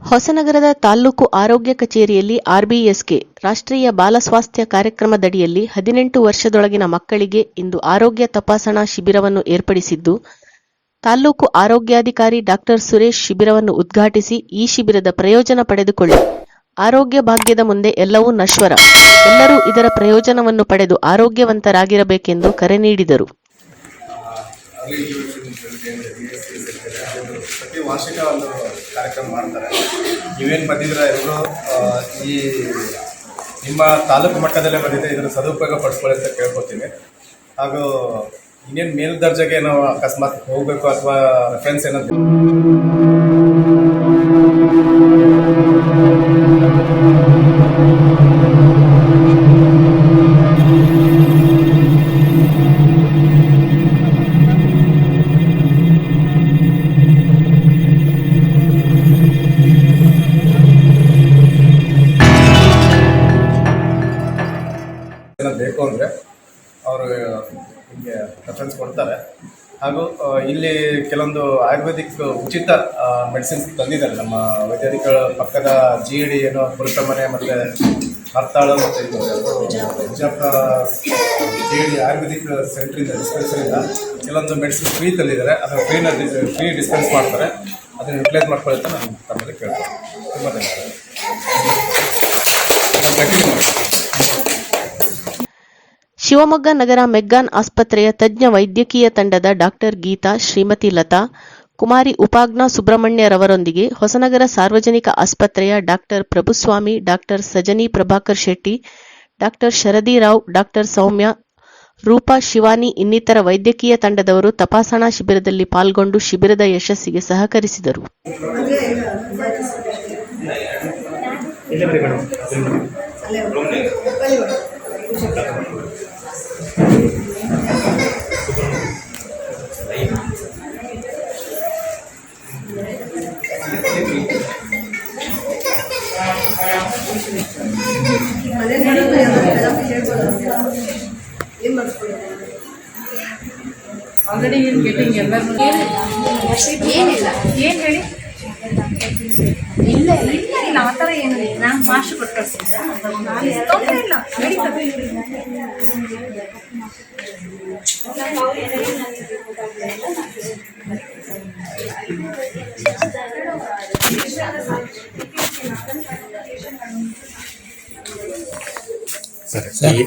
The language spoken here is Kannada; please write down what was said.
ಹೊಸನಗರದ ತಾಲ್ಲೂಕು ಆರೋಗ್ಯ ಕಚೇರಿಯಲ್ಲಿ ಆರ್ಬಿಎಸ್ಕೆ ರಾಷ್ಟ್ರೀಯ ಬಾಲ ಸ್ವಾಸ್ಥ್ಯ ಕಾರ್ಯಕ್ರಮದಡಿಯಲ್ಲಿ ಹದಿನೆಂಟು ವರ್ಷದೊಳಗಿನ ಮಕ್ಕಳಿಗೆ ಇಂದು ಆರೋಗ್ಯ ತಪಾಸಣಾ ಶಿಬಿರವನ್ನು ಏರ್ಪಡಿಸಿದ್ದು ತಾಲ್ಲೂಕು ಆರೋಗ್ಯಾಧಿಕಾರಿ ಡಾಕ್ಟರ್ ಸುರೇಶ್ ಶಿಬಿರವನ್ನು ಉದ್ಘಾಟಿಸಿ ಈ ಶಿಬಿರದ ಪ್ರಯೋಜನ ಪಡೆದುಕೊಳ್ಳಿ. ಆರೋಗ್ಯ ಭಾಗ್ಯದ ಮುಂದೆ ಎಲ್ಲವೂ ನಶ್ವರ. ಎಲ್ಲರೂ ಇದರ ಪ್ರಯೋಜನವನ್ನು ಪಡೆದು ಆರೋಗ್ಯವಂತರಾಗಿರಬೇಕೆಂದು ಕರೆ ನೀಡಿದರು. ಪ್ರತಿ ವಾರ್ಷಿಕ ಒಂದು ಕಾರ್ಯಕ್ರಮ ಮಾಡ್ತಾರೆ. ನೀವೇನು ಬಂದಿದ್ರೆ ಎಲ್ಲರೂ ಈ ನಿಮ್ಮ ತಾಲೂಕು ಮಟ್ಟದಲ್ಲೇ ಬಂದಿದೆ, ಇದನ್ನು ಸದುಪಯೋಗ ಪಡಿಸ್ಕೊಳ್ಳಿ ಅಂತ ಕೇಳ್ಕೊತೀನಿ ಹಾಗೂ ಇನ್ನೇನು ಮೇಲ್ದರ್ಜೆಗೆ ನಾವು ಅಕಸ್ಮಾತ್ ಹೋಗಬೇಕು ಅಥವಾ ರೆಫರೆನ್ಸ್ ಏನಾದ್ರು ಬೇಕು ಅಂದರೆ ಅವರು ನಿಮಗೆ ರೆಫರೆನ್ಸ್ ಕೊಡ್ತಾರೆ. ಹಾಗೂ ಇಲ್ಲಿ ಕೆಲವೊಂದು ಆಯುರ್ವೇದಿಕ್ ಉಚಿತ ಮೆಡಿಸಿನ್ಸ್ ತಂದಿದ್ದಾರೆ. ನಮ್ಮ ವೈದ್ಯಾಧಿಕ ಪಕ್ಕದ ಜಿ ಡಿ ಏನೋ ಮನೆ ಮತ್ತು ಹರ್ತಾಳ ಮತ್ತು ಇದು ಯಾವ್ದು ಬಿಜಾಪುರ ಜಿ ಡಿ ಆಯುರ್ವೇದಿಕ್ ಸೆಂಟ್ರಿಂದ ಡಿಸ್ಪೆನ್ಸರಿಂದ ಕೆಲವೊಂದು ಮೆಡಿಸಿನ್ ಫ್ರೀ ತಂದಿದ್ದಾರೆ. ಅದನ್ನು ಫ್ರೀನ ಫ್ರೀ ಡಿಸ್ಪೆನ್ಸ್ ಮಾಡ್ತಾರೆ. ಅದನ್ನು ರಿಪ್ಲೇಸ್ ಮಾಡ್ಕೊಳ್ಳಿ ಅಂತ ನಾನು ತಮ್ಮಲ್ಲಿ ಕೇಳ್ತೀನಿ ತುಂಬ ಧನ್ಯವಾದ ಶಿವಮೊಗ್ಗ ನಗರ ಮೆಗ್ಗಾನ್ ಆಸ್ಪತ್ರೆಯ ತಜ್ಞ ವೈದ್ಯಕೀಯ ತಂಡದ ಡಾಕ್ಟರ್ ಗೀತಾ ಶ್ರೀಮತಿ ಲತಾ ಕುಮಾರಿ ಉಪಾಗ್ನ ಸುಬ್ರಹ್ಮಣ್ಯರವರೊಂದಿಗೆ ಹೊಸನಗರ ಸಾರ್ವಜನಿಕ ಆಸ್ಪತ್ರೆಯ doctor Prabhuswamy doctor Sajani Prabhakar Shetty doctor Sharadi Rao doctor Soumya Roopa Shivani ಇನ್ನಿತರ ವೈದ್ಯಕೀಯ ತಂಡದವರು ತಪಾಸಣಾ ಶಿಬಿರದಲ್ಲಿ ಪಾಲ್ಗೊಂಡು ಶಿಬಿರದ ಯಶಸ್ಸಿಗೆ ಸಹಕರಿಸಿದರು. ಆಲ್ರೆಡಿ ಇನ್ ಗೆಟಿಂಗ್ ಎಲ್ಲರೂ ಏನಿಲ್ಲ. ಏನು ಹೇಳಿ? ಇಲ್ಲ ಇಲ್ಲ. ಇಲ್ಲ ಆ ಥರ ಏನು ಇಲ್ಲ ನಾನು ಮಾಸ್ಟರ್ ಕೊಟ್ಟು ಕಳಿಸಿದ್ದೆ ತೊಂದರೆ ಇಲ್ಲ. ನಡೀತದೆ 一